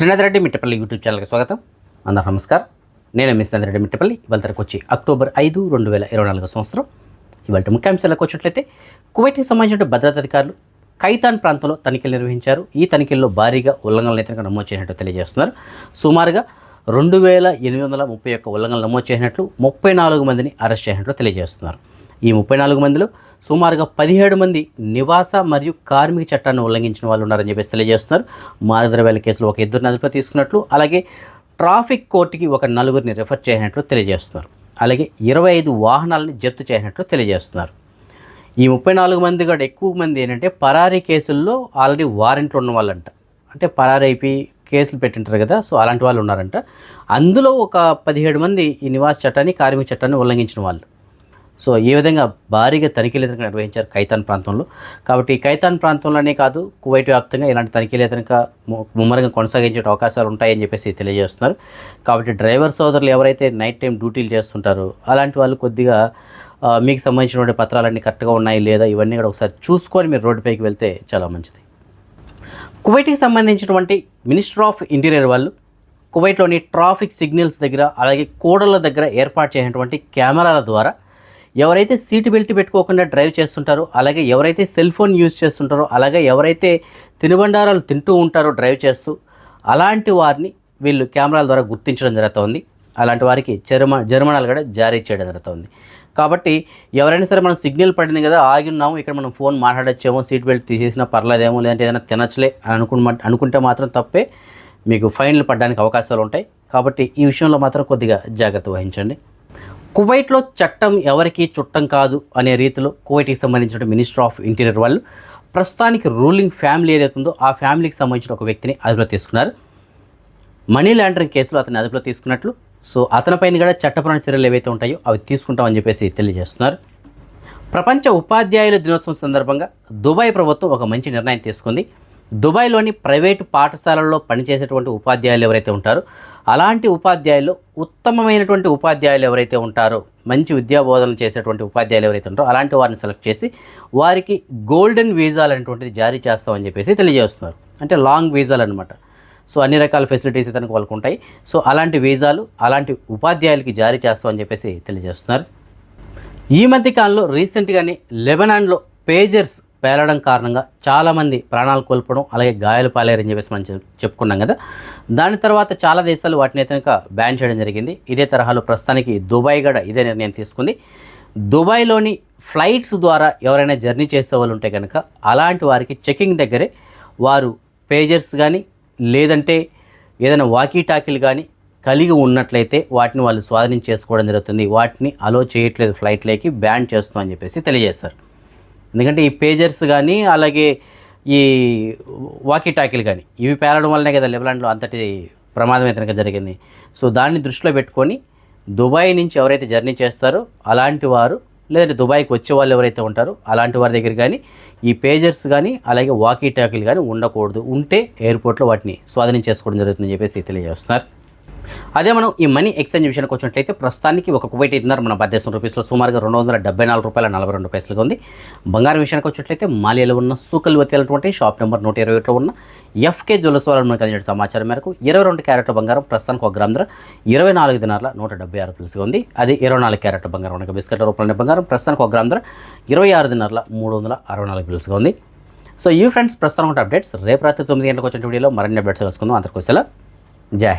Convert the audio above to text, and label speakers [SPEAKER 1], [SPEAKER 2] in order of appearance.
[SPEAKER 1] Srinatha Reddy Mittapalli YouTube ఛానల్కి స్వాగతం. అందరూ నమస్కారం. నేను మీ శ్రీనాథరెడ్డి మిట్టపల్లి ఇవాళ తరకు వచ్చి అక్టోబర్ ఐదు రెండు వేల ఇరవై నాలుగో సంవత్సరం. ఇవాళ ముఖ్యాంశాలకు వచ్చినట్లయితే కువైట్కి సంబంధించిన భద్రతా అధికారులు ఖైతాన్ ప్రాంతంలో తనిఖీలు నిర్వహించారు. ఈ తనిఖీల్లో భారీగా ఉల్లంఘనలు అయితే నమోదు చేసినట్టు తెలియజేస్తున్నారు. సుమారుగా రెండు వేల ఎనిమిది వందల ముప్పై ఒక్క ఉల్లంఘనలు నమోదు చేసినట్లు ముప్పై నాలుగు మందిని అరెస్ట్ చేసినట్లు తెలియజేస్తున్నారు. ఈ ముప్పై నాలుగు మందిలో సుమారుగా పదిహేడు మంది నివాస మరియు కార్మిక చట్టాన్ని ఉల్లంఘించిన వాళ్ళు ఉన్నారని చెప్పేసి తెలియజేస్తున్నారు. మాదద్రవ్యాల కేసులో ఒక ఇద్దరిని అదుపులో తీసుకున్నట్లు అలాగే ట్రాఫిక్ కోర్టుకి ఒక నలుగురిని రిఫర్ చేసినట్లు తెలియజేస్తున్నారు. అలాగే ఇరవై ఐదు వాహనాలను జప్తు చేసినట్లు తెలియజేస్తున్నారు. ఈ ముప్పై నాలుగు మంది కూడా ఎక్కువ మంది ఏంటంటే పరారీ కేసుల్లో ఆల్రెడీ వారెంట్లు ఉన్న వాళ్ళంట. అంటే పరారీ అయిపోయి కేసులు పెట్టింటారు కదా సో అలాంటి వాళ్ళు ఉన్నారంట. అందులో ఒక పదిహేడు మంది ఈ నివాస చట్టాన్ని కార్మిక చట్టాన్ని ఉల్లంఘించిన వాళ్ళు. సో ఈ విధంగా భారీగా తనిఖీలు ఎదురుగా నిర్వహించారు ఖైతాన్ ప్రాంతంలో. కాబట్టి ఖైతాన్ ప్రాంతంలోనే కాదు కువైట్ వ్యాప్తంగా ఇలాంటి తనిఖీలు ఎదురుగా ముమ్మరంగా కొనసాగించే అవకాశాలు ఉంటాయని చెప్పేసి తెలియజేస్తున్నారు. కాబట్టి డ్రైవర్ సోదరులు ఎవరైతే నైట్ టైం డ్యూటీలు చేస్తుంటారో అలాంటి వాళ్ళు కొద్దిగా మీకు సంబంధించినటువంటి పత్రాలన్నీ కరెక్ట్గా ఉన్నాయి లేదా ఇవన్నీ కూడా ఒకసారి చూసుకొని మీరు రోడ్డుపైకి వెళ్తే చాలా మంచిది. కువైట్కి సంబంధించినటువంటి మినిస్టర్ ఆఫ్ ఇంటీరియర్ వాళ్ళు కువైట్లోని ట్రాఫిక్ సిగ్నల్స్ దగ్గర అలాగే కూడళ్ళ దగ్గర ఏర్పాటు చేసినటువంటి కెమెరాల ద్వారా ఎవరైతే సీట్ బెల్ట్ పెట్టుకోకుండా డ్రైవ్ చేస్తుంటారో అలాగే ఎవరైతే సెల్ ఫోన్ యూజ్ చేస్తుంటారో అలాగే ఎవరైతే తినుబండారాలు తింటూ ఉంటారో డ్రైవ్ చేస్తూ అలాంటి వారిని వీళ్ళు కెమెరాల ద్వారా గుర్తించడం జరుగుతుంది. అలాంటి వారికి జరిమా జరిమానాలు కూడా జారీ చేయడం జరుగుతుంది. కాబట్టి ఎవరైనా సరే మనం సిగ్నల్ పడింది కదా ఆగి ఉన్నాము ఇక్కడ మనం ఫోన్ మాట్లాడచ్చేమో సీట్ బెల్ట్ తీసేసినా పర్లేదేమో లేదంటే ఏదైనా తినచ్చులే అని అనుకున్న అనుకుంటే మాత్రం తప్పే మీకు ఫైన్లు పడడానికి అవకాశాలు ఉంటాయి. కాబట్టి ఈ విషయంలో మాత్రం కొద్దిగా జాగ్రత్త వహించండి. కువైట్లో చట్టం ఎవరికీ చుట్టం కాదు అనే రీతిలో కువైట్కి సంబంధించిన మినిస్టర్ ఆఫ్ ఇంటీరియర్ వాళ్ళు ప్రస్తుతానికి రూలింగ్ ఫ్యామిలీ ఏదైతే ఉందో ఆ ఫ్యామిలీకి సంబంధించిన ఒక వ్యక్తిని అదుపులో తీసుకున్నారు. మనీ లాండరింగ్ కేసులో అతన్ని అదుపులో తీసుకున్నట్లు సో అతనిపైన కూడా చట్టపరమైన చర్యలు ఏవైతే ఉంటాయో అవి తీసుకుంటామని చెప్పేసి తెలియజేస్తున్నారు. ప్రపంచ ఉపాధ్యాయుల దినోత్సవం సందర్భంగా దుబాయ్ ప్రభుత్వం ఒక మంచి నిర్ణయం తీసుకుంది. దుబాయ్లోని ప్రైవేటు పాఠశాలల్లో పనిచేసేటువంటి ఉపాధ్యాయులు ఎవరైతే ఉంటారో అలాంటి ఉపాధ్యాయులు ఉత్తమమైనటువంటి ఉపాధ్యాయులు ఎవరైతే ఉంటారో మంచి విద్యా బోధన చేసేటువంటి ఉపాధ్యాయులు ఎవరైతే ఉంటారో అలాంటి వారిని సెలెక్ట్ చేసి వారికి గోల్డెన్ వీజాలు అనేటువంటిది జారీ చేస్తామని చెప్పేసి తెలియజేస్తున్నారు. అంటే లాంగ్ వీజాలు అనమాట సో అన్ని రకాల ఫెసిలిటీస్ ఇతనికి వాళ్ళకు ఉంటాయి. సో అలాంటి వీజాలు అలాంటి ఉపాధ్యాయులకి జారీ చేస్తామని చెప్పేసి తెలియజేస్తున్నారు. ఈ మధ్య కాలంలో రీసెంట్గానే లెబనాన్లో పేజర్స్ పేలడం కారణంగా చాలామంది ప్రాణాలు కోల్పోవడం అలాగే గాయాలు పాలేరని చెప్పేసి మనం చెప్- చెప్పుకున్నాం కదా. దాని తర్వాత చాలా దేశాలు వాటిని అయితే కనుక బ్యాన్ చేయడం జరిగింది. ఇదే తరహాలో ప్రస్తుతానికి దుబాయ్ కూడా ఇదే నిర్ణయం తీసుకుంది. దుబాయ్లోని ఫ్లైట్స్ ద్వారా ఎవరైనా జర్నీ చేసే వాళ్ళు ఉంటే కనుక అలాంటి వారికి చెకింగ్ దగ్గరే వారు పేజర్స్ కానీ లేదంటే ఏదైనా వాకీ టాకీలు కానీ కలిగి ఉన్నట్లయితే వాటిని వాళ్ళు స్వాధీనం చేసుకోవడం జరుగుతుంది. వాటిని అలో చేయట్లేదు ఫ్లైట్లోకి బ్యాన్ చేస్తున్నాం అని చెప్పేసి తెలియజేస్తారు ఎందుకంటే ఈ పేజర్స్ కానీ అలాగే ఈ వాకీ టాకీలు కానీ ఇవి పేలడం వల్లనే కదా లెబలాండ్లో అంతటి ప్రమాదం అయితే జరిగింది. సో దాన్ని దృష్టిలో పెట్టుకొని దుబాయ్ నుంచి ఎవరైతే జర్నీ చేస్తారో అలాంటి వారు లేదంటే దుబాయ్కి వచ్చే వాళ్ళు ఎవరైతే ఉంటారో అలాంటి వారి దగ్గర కానీ ఈ పేజర్స్ కానీ అలాగే వాకీ టాకీలు కానీ ఉండకూడదు. ఉంటే ఎయిర్పోర్ట్లో వాటిని స్వాధీనం చేసుకోవడం జరుగుతుందని చెప్పేసి తెలియజేస్తున్నారు. అదే మనం ఈ మనీ ఎక్స్చేంజ్ విషయానికి వచ్చినట్లయితే ప్రస్తుతానికి ఒక కువైట్ ఇద్దరు మన భారతదేశం రూపీస్లో సుమారుగా రెండు వందల డెబ్బై నాలుగు రూపాయల నలభై రెండు పైసలుగా ఉంది. బంగారం విషయానికి వచ్చినట్లయితే మాలియాలో ఉన్న సూకల్ వతేలటువంటి షాప్ నెంబర్ నూట ఇరవై ఒకటిలో ఉన్న ఎఫ్కే జ్యువెల్స్ వాళ్ళ మనకు అందించిన సమాచారం మేరకు ఇరవై రెండు క్యారెట్ల బంగారం ప్రస్తుతానికి ఒక గ్రామ్ ధర ఇరవై నాలుగు దినాల నూట డెబ్బై ఆరు పిలుసుగా ఉంది. అది ఇరవై నాలుగు క్యారెట్ల బంగారం మనకు బిస్కెట్ల రూపాయల బంగారం ప్రస్తుతానికి ఒక గ్రామ్ ధర ఇరవై ఆరు దినాల మూడు వందల అరవై నాలుగు పిలుసుగా ఉంది. సో ఈ ఫ్రెండ్స్ ప్రస్తుతం అప్డేట్స్ రేపు రాత్రి తొమ్మిది గంటలకు వచ్చిన వీడియోలో మరిన్ని అప్డేట్స్ తెలుసుకుందాం. అందరికోసం జై హింద్.